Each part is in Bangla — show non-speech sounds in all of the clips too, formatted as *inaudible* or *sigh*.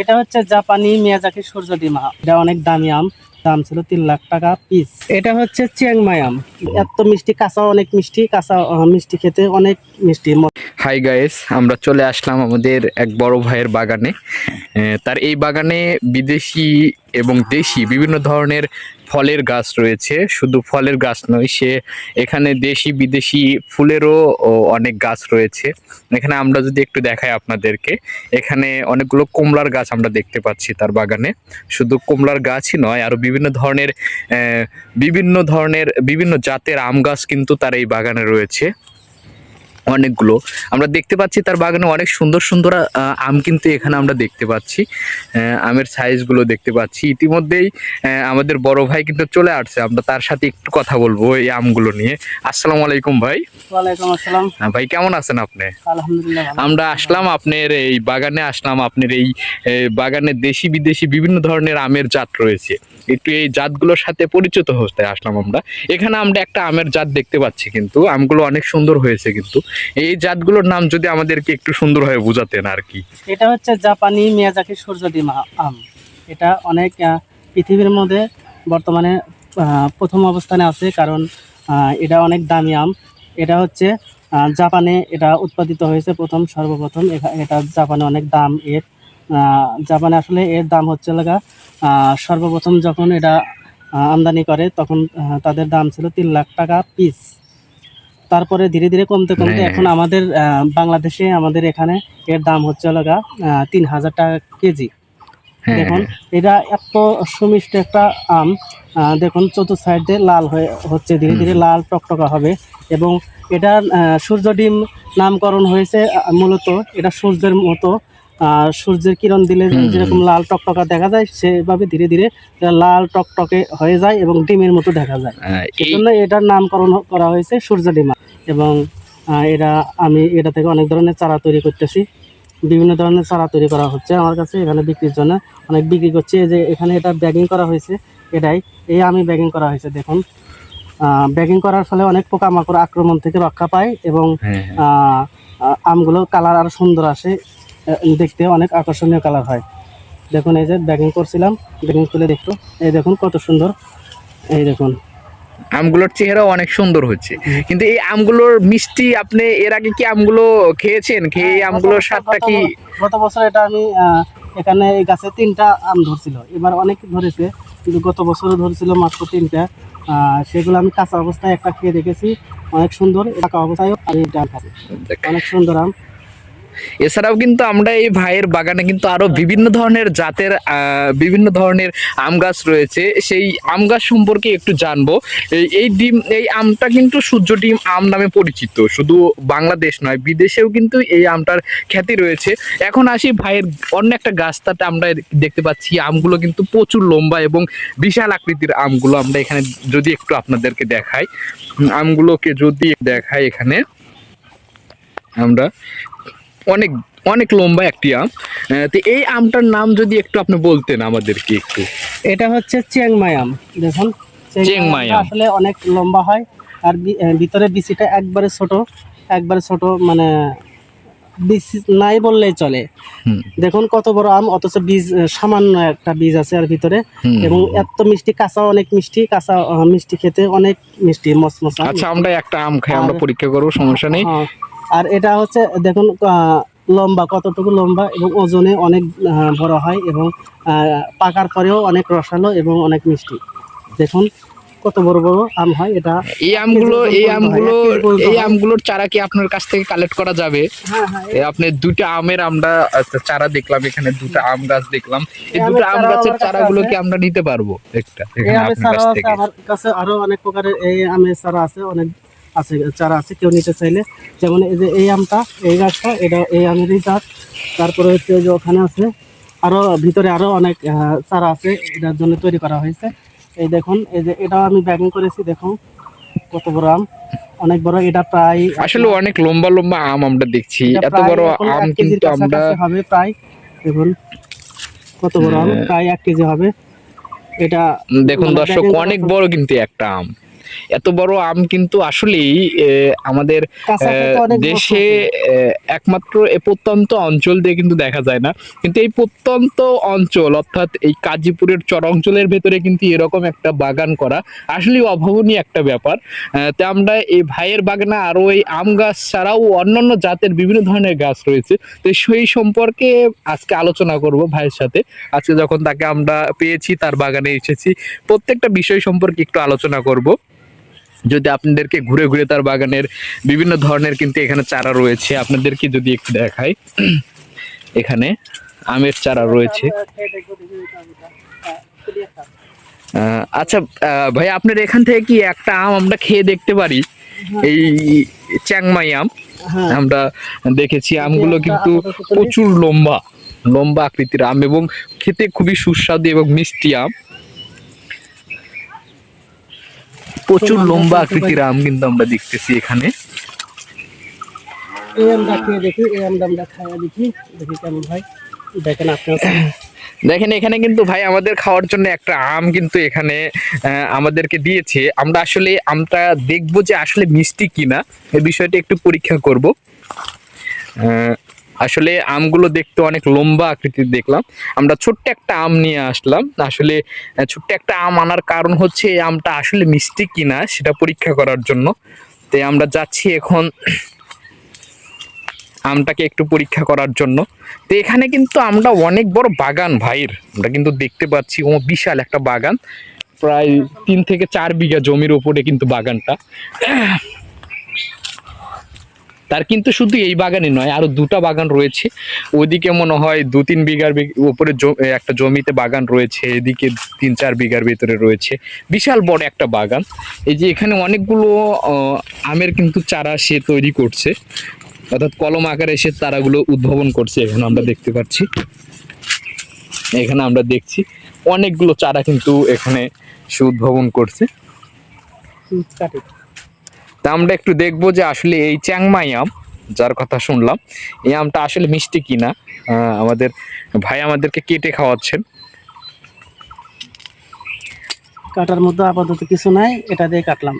এটা হচ্ছে জাপানি মিয়াজাকি সূর্য ডিমা এটা অনেক দামি আম, দাম ছিল তিন লাখ টাকা পিস এটা হচ্ছে চিয়াংমাই আম। এত মিষ্টি, কাঁচা অনেক মিষ্টি, কাঁচা মিষ্টি খেতে অনেক মিষ্টি। হাই গাইস আমরা চলে আসলাম আমাদের এক বড় ভাইয়ের বাগানে। তার এই বাগানে বিদেশি এবং দেশি বিভিন্ন ধরনের ফলের গাছ রয়েছে। শুধু ফলের গাছ নয় সে এখানে দেশি বিদেশি ফুলেরও অনেক গাছ রয়েছে। এখানে আমরা যদি একটু দেখাই আপনাদেরকে এখানে অনেকগুলো কমলার গাছ আমরা দেখতে পাচ্ছি তার বাগানে। শুধু কমলার গাছই নয় আরও বিভিন্ন ধরনের বিভিন্ন ধরনের বিভিন্ন জাতের আম গাছ কিন্তু তার এই বাগানে রয়েছে। অনেকগুলো। আমরা দেখতে পাচ্ছি তার বাগানে অনেক সুন্দর সুন্দর আম কিন্তু এখানে আমরা দেখতে পাচ্ছি। আমের সাইজগুলো দেখতে পাচ্ছি। ইতিমধ্যেই আমাদের বড় ভাই কিন্তু চলে আসছে। আমরা তার সাথে একটু কথা বলব এই আমগুলো নিয়ে। আসসালামু আলাইকুম ভাই। আসসালাম। ভাই কেমন আছেন আপনি? আমরা আসলাম আপনার এই বাগানে আসলাম আপনার এই বাগানে দেশি বিদেশি বিভিন্ন ধরনের আমের জাত রয়েছে। একটু এই জাতগুলোর সাথে পরিচিত হতে আসলাম আমরা। এখানে আমরা একটা আমের জাত দেখতে পাচ্ছি কিন্তু আমগুলো অনেক সুন্দর হয়েছে কিন্তু। এই জাতগুলোর নাম যদি আমাদেরকে একটু সুন্দরভাবে বোঝাতেন আর কি। এটা হচ্ছে জাপানি মিয়াজাকি সূর্য ডিমা আম। এটা অনেক পৃথিবীর মধ্যে বর্তমানে প্রথম অবস্থানে আছে কারণ এটা অনেক দামি আম। এটা হচ্ছে জাপানে এটা উৎপাদিত হয়েছে প্রথম, সর্বপ্রথম। এটা জাপানে অনেক দাম এর। জাপানে আসলে এর দাম হচ্ছে লাগা সর্বপ্রথম যখন এটা আমদানি করে তখন তাদের দাম ছিল তিন লাখ টাকা পিস তারপরে ধীরে ধীরে কমতে কমতে হ্যাঁ। এখন আমাদের বাংলাদেশে আমাদের এখানে এর দাম হচ্ছে লাগা তিন হাজার টাকা কেজি। হ্যাঁ। দেখুন এটা এত সুমিষ্ট একটা আম দেখুন চতুর্থ সাইডে লাল হয়ে হচ্ছে ধীরে ধীরে লাল টকটকা হবে। এবং এটা সূর্য ডিম নামকরণ হয়েছে মূলত এটা সূর্যের মতো সূর্যের কিরণ দিলে যেরকম লাল টকটকা দেখা যায় সেভাবে ধীরে ধীরে লাল টকটকে হয়ে যায় এবং ডিমের মতো দেখা যায়। আহ, এই জন্য এটার নামকরণ করা হয়েছে সূর্য ডিমা। এবং এটা আমি এটা থেকে অনেক ধরনের চারা তৈরি করতেছি। বিভিন্ন ধরনের চারা তৈরি করা হচ্ছে আমার কাছে এখানে বিক্রির জন্য অনেক বিক্রি করছি। এই যে এখানে এটা ব্যাগিং করা হয়েছে এটাই। এই আমি ব্যাগিং করা হয়েছে দেখুন। ব্যাগিং করার ফলে অনেক পোকামাকড় আক্রমণ থেকে রক্ষা পায় এবং হ্যাঁ হ্যাঁ। আহ, আহ, আমগুলো কালার আরও সুন্দর আসে। দেখতে অনেক আকর্ষণীয় কালার হয়। দেখুন এই যে ব্যাগিং করছিলাম ব্যাগিং খুলে দেখতো এই দেখুন কত সুন্দর। এই দেখুন। আমগুলোর চেহারা অনেক সুন্দর হচ্ছে। কিন্তু এই আমগুলোর মিষ্টি আপনি এর আগে কি আমগুলো খেয়েছেন? খেয়ে এই হ্যাঁ, আমগুলোর গত- স্বাদটা কি? গত বছর এটা আমি আহ, এখানে এই গাছে তিনটা আম ধরছিল। এবার অনেক ধরেছে কিন্তু গত বছরও ধরছিল মাত্র তিনটা। আহ, সেগুলো আমি কাঁচা অবস্থায় একটা খেয়ে দেখেছি। অনেক সুন্দর পাকা অবস্থায় আমি এটা খাচ্ছি। অনেক সুন্দর আম। এছাড়াও কিন্তু আমরা এই ভাইয়ের বাগানে কিন্তু আরও বিভিন্ন ধরনের জাতের বিভিন্ন ধরনের আম গাছ রয়েছে। সেই আম গাছ সম্পর্কে একটু জানব। এই- এই ডিম, এই আমটা কিন্তু সূর্য ডিম আম নামে পরিচিত। শুধু বাংলাদেশ নয়, বিদেশেও কিন্তু এই আমটার খ্যাতি রয়েছে। এখন আসি ভাইয়ের অন্য একটা গাছ তাতে আমরা দেখতে পাচ্ছি, আমগুলো কিন্তু প্রচুর লম্বা এবং বিশাল আকৃতির আমগুলো আমরা এখানে যদি একটু আপনাদেরকে দেখাই। আমগুলোকে যদি দেখাই এখানে। আমরা অনেক অনেক লম্বা একটি আম। তো এই আমটার নাম যদি একটু আপনি বলতেন আমাদেরকে একটু। এটা হচ্ছে চিয়াংমাই আম। দেখুন আমটা আম। আসলে অনেক লম্বা হয় আর ভিতরে বিচিটা একবারে ছোট একবারে ছোট মানে বিচি নাই বললেই চলে। দেখুন কত বড় আম অথচ বীজ সামান্য একটা বীজ আছে আর ভিতরে। এবং এত মিষ্টি কাঁচা অনেক মিষ্টি কাঁচা মিষ্টি খেতে অনেক মিষ্টি মসমসা আচ্ছা আমরা একটা আম খাই আমরা পরীক্ষা করব সমস্যা নেই। হ্যাঁ, আর এটা হচ্ছে দেখুন লম্বা কতটুকু লম্বা এবং ওজনে অনেক বড় হয় এবং পাকার পরেও অনেক রসালো এবং অনেক মিষ্টি। দেখুন কত বড় বড় আম হয় এটা এই আমগুলো এই আমগুলো এই আমগুলোর চারা কি আপনার কাছ থেকে কালেক্ট করা যাবে? হ্যাঁ হ্যাঁ আপনি দুটো আমের আমরা আচ্ছা, চারা দেখলাম এখানে দুটো আম গাছ দেখলাম। এই দুটো আম গাছের চারাগুলো কি আমরা নিতে পারব? একটা আমার কাছে আরও অনেক প্রকারের এই আমের চারা আছে অনেক আছে চারা আছে কেউ নিতে চাইলে। যেমন এই যে এই আমটা এই গাছটা এটা এই আমেরই গাছ। তারপরে হচ্ছে যে ওখানে আছে আরও ভিতরে আরও অনেক চারা আছে এটার জন্য তৈরি করা হয়েছে। এই দেখুন এই যে এটাও আমি ব্যাগিং করেছি দেখুন কত বড় আম। অনেক বড় এটা প্রায় আসলে অনেক লম্বা লম্বা আম আমরা দেখছি। এত বড় আম কিন্তু আমরা হবে প্রায়। দেখুন কত বড় আম হ্যাঁ। প্রায় এক কেজি হবে। এটা দেখুন মানে দর্শক অনেক বড় কিন্তু একটা আম। এত বড় আম কিন্তু আসলেই আমাদের দেশে একমাত্র এ প্রত্যন্ত অঞ্চল দিয়ে কিন্তু দেখা যায় না। কিন্তু এই প্রত্যন্ত অঞ্চল অর্থাৎ এই কাজীপুরের চর অঞ্চলের ভেতরে কিন্তু এরকম একটা বাগান করা আসলে অভাবনীয় একটা ব্যাপার। তো আমরা এই ভাইয়ের বাগানে আরও এই আম গাছ ছাড়াও অন্যান্য জাতের বিভিন্ন ধরনের গাছ রয়েছে। তো সেই সম্পর্কে আজকে আলোচনা করব ভাইয়ের সাথে। আজকে যখন তাকে আমরা পেয়েছি তার বাগানে এসেছি। প্রত্যেকটা বিষয় সম্পর্কে একটু আলোচনা করব। যদি আপনাদেরকে ঘুরে ঘুরে তার বাগানের বিভিন্ন ধরনের কিন্তু এখানে চারা রয়েছে আপনাদেরকে যদি একটু দেখাই? এখানে আমের চারা রয়েছে। আচ্ছা ভাই আপনার এখান থেকে কি একটা আম আমরা খেয়ে দেখতে পারি? এই চ্যাংমাই আম। হ্যাঁ। আমরা দেখেছি আমগুলো কিন্তু প্রচুর লম্বা লম্বা আকৃতির আম এবং খেতে খুবই সুস্বাদু এবং মিষ্টি আম। প্রচুর লম্বা আকৃতির আম কিন্তু আমরা দেখতেছি এখানে। এই আমটা খেয়ে দেখি এই আমটা আমরা খাইয়া দেখি দেখি কেমন দেখেন আপনার। *clears throat* দেখেন এখানে কিন্তু ভাই আমাদের খাওয়ার জন্য একটা আম কিন্তু এখানে আমাদেরকে দিয়েছে। আমরা আসলে আমটা দেখব যে আসলে মিষ্টি কিনা। এই বিষয়টা একটু পরীক্ষা করব। আহ, আসলে আমগুলো দেখতে অনেক লম্বা আকৃতির দেখলাম। আমরা ছোট্ট একটা আম নিয়ে আসলাম। আসলে ছোট্ট একটা আম আনার কারণ হচ্ছে এই আমটা আসলে মিষ্টি কিনা সেটা পরীক্ষা করার জন্য। তো আমরা যাচ্ছি এখন আমটাকে একটু পরীক্ষা করার জন্য। তো এখানে কিন্তু আমরা অনেক বড় বাগান ভাইয়ের আমরা কিন্তু দেখতে পাচ্ছি, ও বিশাল একটা বাগান। প্রায় তিন থেকে চার বিঘা জমির ওপরে কিন্তু বাগানটা। তার কিন্তু শুধু এই বাগানে নয়, আরও দুটো বাগান রয়েছে। ওইদিকে মনে হয় দু তিন বিঘার উপরে একটা জমিতে বাগান রয়েছে, এদিকে তিন চার বিঘার ভিতরে রয়েছে। বিশাল বড় একটা বাগান। এই যে এখানে অনেকগুলো আমের কিন্তু চারা সে তৈরি করছে। অর্থাৎ কলম আকারে এসে তারাগুলো উদ্ভাবন করছে, এখানে আমরা দেখতে পাচ্ছি। এখানে আমরা দেখছি অনেকগুলো চারা কিন্তু এখানে সে উদ্ভাবন করছে। তা আমরা একটু দেখব যে আসলে এই চ্যাংমাই আম যার কথা শুনলাম এই আমটা আসলে মিষ্টি কিনা আমাদের ভাই আমাদেরকে কেটে খাওয়াচ্ছেন। কাটার মধ্যে আপাতত কিছু নাই এটা দিয়ে কাটলাম।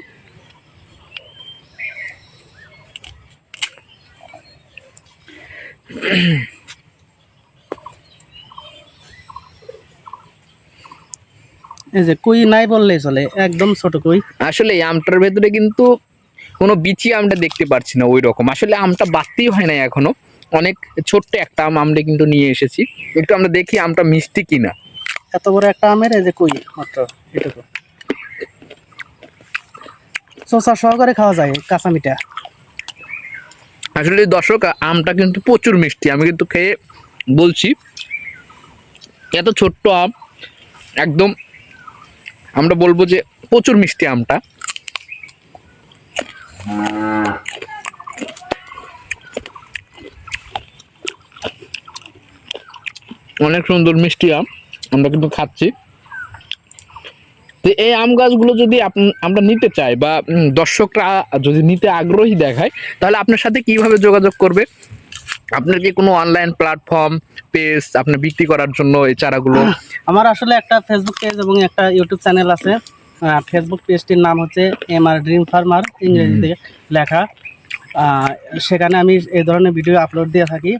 এই যে কুই নাই বললেই চলে একদম ছোট কুই। আসলে আমটার ভেতরে কিন্তু কোনো বিচি আমরা দেখতে পাচ্ছি না ওই রকম আসলে আমটা বাড়তেই হয় না এখনও। অনেক ছোট্ট একটা আম আমরা কিন্তু নিয়ে এসেছি। একটু আমরা দেখি আমটা মিষ্টি কিনা। এত বড় একটা আমের এই যে কুই মাত্র এটুকু। চোষা সহকারে খাওয়া যায় কাঁচা মিঠা। আসলে দর্শক আমটা কিন্তু প্রচুর মিষ্টি। আমি কিন্তু খেয়ে বলছি এত ছোট্ট আম একদম আমরা বলব যে প্রচুর মিষ্টি আমটা। অনেক সুন্দর মিষ্টি আম, আমরা কিন্তু খাচ্ছি। তো এই আম গাছগুলো যদি আমরা নিতে চাই বা দর্শকরা যদি নিতে আগ্রহী দেখায়, তাহলে আপনার সাথে কীভাবে যোগাযোগ করবে? আপনার কি কোনো অনলাইন প্ল্যাটফর্ম পেজ আপনি বিক্রি করার জন্য এই চারাগুলো? আমার আসলে একটা ফেসবুক পেজ এবং একটা ইউটিউব চ্যানেল আছে। ফেসবুক পেজটির নাম হচ্ছে এম আর ড্রিম ফার্মার ইংরেজিতে লেখা। সেখানে আমি এই ধরনের ভিডিও আপলোড দিয়ে থাকি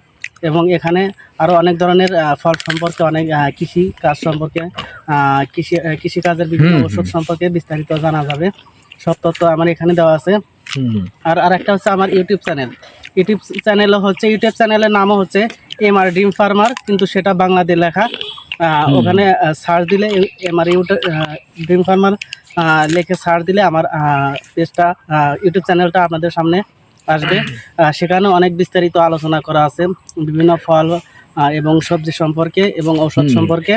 এবং এখানে আরও অনেক ধরনের ফল সম্পর্কে অনেক কৃষি কাজ সম্পর্কে কৃষি কৃষিকাজের বিভিন্ন ওষুধ সম্পর্কে বিস্তারিত জানা যাবে। সব তথ্য আমার এখানে দেওয়া আছে। আর আর একটা হচ্ছে আমার ইউটিউব চ্যানেল ইউটিউব চ্যানেল হচ্ছে ইউটিউব চ্যানেলের নামও হচ্ছে এম আর ড্রিম ফার্মার কিন্তু সেটা বাংলাতে লেখা। ওখানে সার্চ দিলে M R YouTube dream farmer লেখে সার্চ দিলে আমার পেজটা ইউটিউব চ্যানেলটা আপনাদের সামনে আসবে। সেখানে অনেক বিস্তারিত আলোচনা করা আছে বিভিন্ন ফল এবং সবজি সম্পর্কে এবং ঔষধ সম্পর্কে।